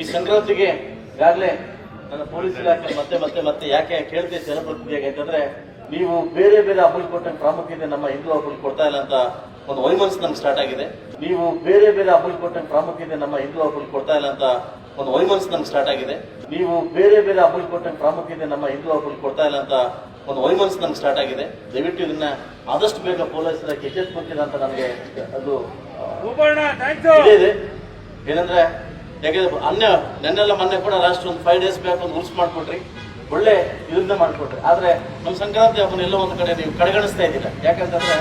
ಈ ಸಂಕ್ರಾಂತಿಗೆ ಈಗಾಗಲೇ ನನ್ನ ಪೊಲೀಸ್ ಇಲಾಖೆ ಮತ್ತೆ ಮತ್ತೆ ಮತ್ತೆ ಯಾಕೆ ಕೇಳ್ತೀವಿ ಜನಪ್ರತಿನಿಧಿಯಾಗಿ ಅಂತಂದ್ರೆ ನೀವು ಬೇರೆ ಬೇರೆ ಹಬ್ಬಕ್ಕೆ ಕೊಟ್ಟ ಪ್ರಾಮುಖ್ಯತೆ ನಮ್ಮ ಹಿಂದೂ ಹಬ್ಬಕ್ಕೆ ಕೊಡ್ತಾ ಇಲ್ಲ ಅಂತ ಒಂದು ವೈಮನಸ್ ನಮ್ಗೆ ಸ್ಟಾರ್ಟ್ ಆಗಿದೆ. ನೀವು ಬೇರೆ ಬೇರೆ ಹಬ್ಬಕ್ಕೆ ಕೊಟ್ಟ ಪ್ರಾಮುಖ್ಯತೆ ನಮ್ಮ ಹಿಂದೂ ಹಬ್ಬಕ್ಕೆ ಕೊಡ್ತಾ ಇಲ್ಲ ಅಂತ ಒಂದು ವೈಮನಸ್ ನಮ್ಗೆ ಸ್ಟಾರ್ಟ್ ಆಗಿದೆ. ನೀವು ಬೇರೆ ಬೇರೆ ಹಬ್ಬಕ್ಕೆ ಕೊಟ್ಟ ಪ್ರಾಮುಖ್ಯತೆ ನಮ್ಮ ಹಿಂದೂ ಹಬ್ಬಕ್ಕೆ ಕೊಡ್ತಾ ಇಲ್ಲ ಅಂತ ಒಂದು ವೈಮನಸ್ ನಮ್ಗೆ ಸ್ಟಾರ್ಟ್ ಆಗಿದೆ. ದಯವಿಟ್ಟು ಇದನ್ನ ಆದಷ್ಟು ಬೇಗ ಪೊಲೀಸ್ ಇಲಾಖೆ ಎಚ್ಚೆತ್ಕೊಳ್ತೀರಾ ಅಂತ ನನಗೆ ಅದು ಏನಂದ್ರೆ ಯಾಕಂದ್ರೆ ಅನ್ಯ, ನೆನ್ನೆಲ್ಲ ಮೊನ್ನೆ ಕೂಡ ಲಾಸ್ಟ್ ಒಂದು ಫೈವ್ ಡೇಸ್ ಬ್ಯಾಕ್ ಒಂದು ರೂಲ್ಸ್ ಮಾಡ್ಕೊಟ್ರಿ. ಒಳ್ಳೆ ಇದನ್ನ ಮಾಡ್ಕೊಟ್ರಿ. ಆದ್ರೆ ನಮ್ಮ ಸಂಕ್ರಾಂತಿ ಹಬ್ಬನ ಎಲ್ಲೋ ಒಂದು ಕಡೆ ನೀವು ಕಡೆಗಣಿಸ್ತಾ ಇದ್ದೀರಾ. ಯಾಕಂತಂದ್ರೆ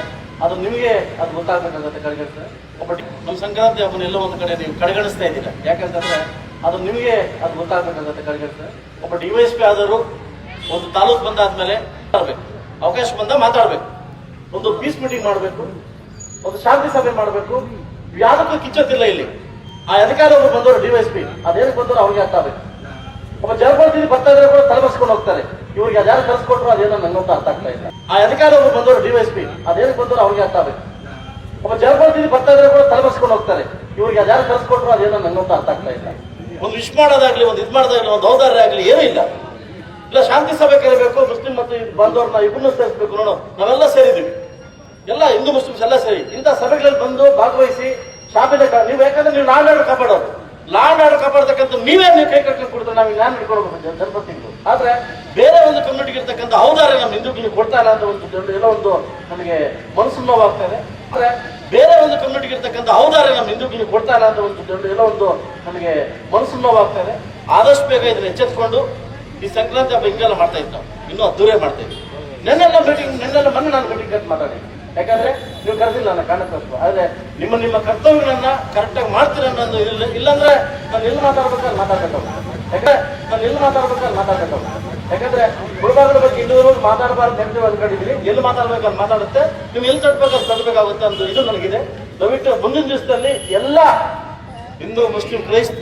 ಅದು ನಿಮಗೆ ಅದು ಗೊತ್ತಾಗಬೇಕಾಗತ್ತೆ ಕಡೆಗಣಿಸ್ತಾ ಬಟ್ ನಮ್ಮ ಸಂಕ್ರಾಂತಿ ಹಬ್ಬನ ಎಲ್ಲೋ ಒಂದು ಕಡೆ ನೀವು ಕಡೆಗಣಿಸ್ತಾ ಇದ್ದೀರಾ. ಯಾಕಂತಂದ್ರೆ ಅದು ನಿಮಗೆ ಅದು ಗೊತ್ತಾಗಬೇಕಾಗತ್ತೆ ಕಡೆಗಣಿಸ್ತಾ ಒಬ್ಬ ಡಿ ಎಸ್ ಪಿ ಆದವರು ಒಂದು ತಾಲೂಕು ಬಂದಾದ್ಮೇಲೆ ಮಾತಾಡ್ಬೇಕು. ಅವಕಾಶ ಬಂದ ಮಾತಾಡಬೇಕು. ಒಂದು ಪೀಸ್ ಮೀಟಿಂಗ್ ಮಾಡಬೇಕು. ಒಂದು ಶಾಂತಿ ಸಭೆ ಮಾಡಬೇಕು. ಯಾವುದಕ್ಕೂ ಕಿಚ್ಚತ್ತಿಲ್ಲ ಇಲ್ಲಿ. ಆ ಅಧಿಕಾರಿಗಳು ಬಂದವರು ಡಿವೈಎಸ್ಪಿ ಅದೇನಕ್ಕೆ ಬಂದವರು ಅವ್ರಿಗೆ ಅರ್ಥ ಒಬ್ಬ ಜನಪ್ರತಿನಿಧಿ ಬರ್ತಾ ಇದ್ರೆ ಕೂಡ ತಲೆಬಸ್ಕೊಂಡು ಹೋಗ್ತಾರೆ. ಇವ್ರಿಗೆ ಅದ್ಯಾರು ಕಳ್ಸಿಕೊಟ್ರು ಅದೇನೋ ನಂಗಂತೂ ಅರ್ಥ ಆಗ್ತಾ ಇಲ್ಲ. ಆ ಅಧಿಕಾರಿಗಳು ಬಂದವರು ಡಿವೈಎಸ್ಪಿ ಅದೇನಕ್ಕೆ ಬಂದವರು ಅವ್ರಿಗೆ ಅರ್ಥ ಒಬ್ಬ ಜನಪ್ರತಿನಿಧಿ ಬರ್ತಾ ಇದ್ರೆ ಕೂಡ ತಲೆಬಸ್ಕೊಂಡು ಹೋಗ್ತಾರೆ. ಇವ್ರಿಗೆ ಅದ್ಯಾರು ಕಳ್ಸಿಕೊಟ್ರು ಅದೇನೋ ನಂಗಂತೂ ಅರ್ಥ ಆಗ್ತಾ ಇಲ್ಲ. ಒಂದು ವಿಶ್ ಮಾಡೋದಾಗ್ಲಿ, ಒಂದು ಇದು ಮಾಡೋದಾಗ್ಲಿ, ಒಂದು ಔದಾರ್ಯ ಆಗಲಿ ಏನೂ ಇಲ್ಲ. ಇಲ್ಲ, ಶಾಂತಿ ಸಭೆ ಕರಿಬೇಕು ಮುಸ್ಲಿಂ ಮತ್ತು ಬಂದವ್ರನ್ನ ಇಬ್ಬರನ್ನು ಸೇರಿಸ್ಬೇಕು. ನೋಡೋ, ನಾವೆಲ್ಲ ಸೇರಿದ್ದೀವಿ. ಎಲ್ಲ ಹಿಂದೂ, ಮುಸ್ಲಿಮ್ಸ್ ಎಲ್ಲ ಸೇರಿ ಇಂಥ ಸಭೆಗಳಲ್ಲಿ ಬಂದು ಭಾಗವಹಿಸಿ ಶಾಪಿನ ನೀವು ಯಾಕಂದ್ರೆ ನೀವು ಆರ್ಡರ್ ಕಾಪಾಡೋರು. ಆರ್ಡರ್ ಕಾಪಾಡ್ತಕ್ಕಂಥ ನೀವೇ ನೀವು ಕೈ ಕಟ್ಕೊಂಡು ಕೊಡ್ತಾರೆ ನಾವು ನಾನು ಹಿಡ್ಕೊಳ್ಬೇಕು ಜನ- ಜನಪ್ರತಿನಿಧಿಗಳು ಆದ್ರೆ ಬೇರೆ ಒಂದು ಕಮ್ಯುನಿಟಿಗೆ ಇರ್ತಕ್ಕಂಥ ಹೌದಾರೆ ನಮ್ಮ ಹಿಂದೂಗಳಿಗೆ ಕೊಡ್ತಾ ಇಲ್ಲ ಅಂತ ಒಂದು ದೊಡ್ಡ ಏನೋ ಒಂದು ನನಗೆ ಮನಸ್ಸು ನೋವಾಗ್ತಾ ಇದೆ. ಆದ್ರೆ ಬೇರೆ ಒಂದು ಕಮ್ಯುನಿಟಿಗೆ ಇರ್ತಕ್ಕಂಥ ಹೌದಾರೆ ನಮ್ಮ ಹಿಂದೂಗಳಿಗೆ ಕೊಡ್ತಾ ಇಲ್ಲ ಅಂತ ಒಂದು ದೊಡ್ಡ ಏನೋ ಒಂದು ನನಗೆ ಮನಸ್ಸು ನೋವಾಗ್ತಾ ಇದೆ. ಆದಷ್ಟು ಬೇಗ ಇದನ್ನ ಎಚ್ಚೆತ್ಕೊಂಡು ಈ ಸಂಕ್ರಾಂತಿ ಹಬ್ಬ ಹಿಂಗೆಲ್ಲ ಮಾಡ್ತಾ ಇತ್ತು ನಾವು. ಇನ್ನೂ ಅದ್ದೂರೇ ಮಾಡ್ತಾ ಇದ್ವಿ. ನೆನ್ನೆಲ್ಲ ಮೀಟಿಂಗ್ ನೆನ್ನೆಲ್ಲ ಮೊನ್ನೆ ನಾನು ಮೀಟಿಂಗ್ ಕಟ್ ಮಾತಾಡಿ ಯಾಕಂದ್ರೆ ನೀವು ಕರೆದಿಲ್ಲ ನನ್ನ ಕಾರಣಕ್ಕೋಸ್ಕರ ಆದ್ರೆ ನಿಮ್ಮ ನಿಮ್ಮ ಕರ್ತವ್ಯಗಳನ್ನ ಕರೆಕ್ಟಾಗಿ ಮಾಡ್ತೀರ ಅನ್ನೋದು ಇಲ್ಲ ಇಲ್ಲಾಂದ್ರೆ ನಾನು ಎಲ್ಲಿ ಮಾತಾಡ್ಬೇಕಾದ್ರೆ ಮಾತಾಡ್ಬೇಕು. ಯಾಕಂದ್ರೆ ನಾನು ಎಲ್ಲಿ ಮಾತಾಡ್ಬೇಕಾದ್ರೆ ಮಾತಾಡ್ಬೇಕು. ಯಾಕಂದ್ರೆ ಗುರುಬಾಗದ ಬಗ್ಗೆ ಇನ್ನೂರು ಮಾತಾಡಬಾರ್ದು ನೆಮ್ಮದಿ ಅಂದ್ಕೊಂಡಿದ್ದೀನಿ ಎಲ್ಲಿ ಮಾತಾಡ್ಬೇಕು ಅಂತ ಮಾತಾಡುತ್ತೆ. ನೀವು ಎಲ್ಲಿ ತಡ್ಬೇಕು ಅದು ತಡ್ಬೇಕಾಗುತ್ತೆ ಅಂತ ಇದು ನನಗಿದೆ. ದಯವಿಟ್ಟು ಮುಂದಿನ ದಿವಸದಲ್ಲಿ ಎಲ್ಲ ಹಿಂದೂ, ಮುಸ್ಲಿಂ, ಕ್ರೈಸ್ತ,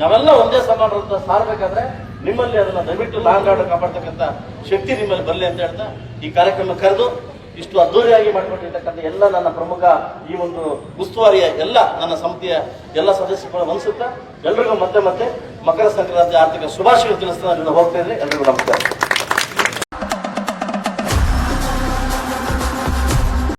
ನಾವೆಲ್ಲ ಒಂದೇ ಸಮಾನ ಸಾರ್ಬೇಕಾದ್ರೆ ನಿಮ್ಮಲ್ಲಿ ಅದನ್ನ ದಯವಿಟ್ಟು ಲಾಂಗ್ ಆರ್ಡರ್ ಕಾಪಾಡ್ತಕ್ಕಂಥ ಶಕ್ತಿ ನಿಮ್ಮಲ್ಲಿ ಬರಲಿ ಅಂತ ಹೇಳ್ತಾ ಈ ಕಾರ್ಯಕ್ರಮ ಕರೆದು ಇಷ್ಟು ಅದ್ದೂರಿಯಾಗಿ ಮಾಡಿಕೊಟ್ಟಿರ್ತಕ್ಕಂಥ ಎಲ್ಲ ನನ್ನ ಪ್ರಮುಖ ಈ ಒಂದು ಉಸ್ತುವಾರಿಯ ಎಲ್ಲ ನನ್ನ ಸಮಿತಿಯ ಎಲ್ಲ ಸದಸ್ಯರುಗಳ ಅನಿಸುತ್ತಾ ಎಲ್ರಿಗೂ ಮತ್ತೆ ಮತ್ತೆ ಮಕರ ಸಂಕ್ರಾಂತಿ ಆರ್ಥಿಕ ಶುಭಾಶಯ ತಿಳಿಸ್ತಾ ನಾನು ಹೋಗ್ತಾ ಇದ್ರೆ ಎಲ್ರಿಗೂ ನಮಸ್ಕಾರ.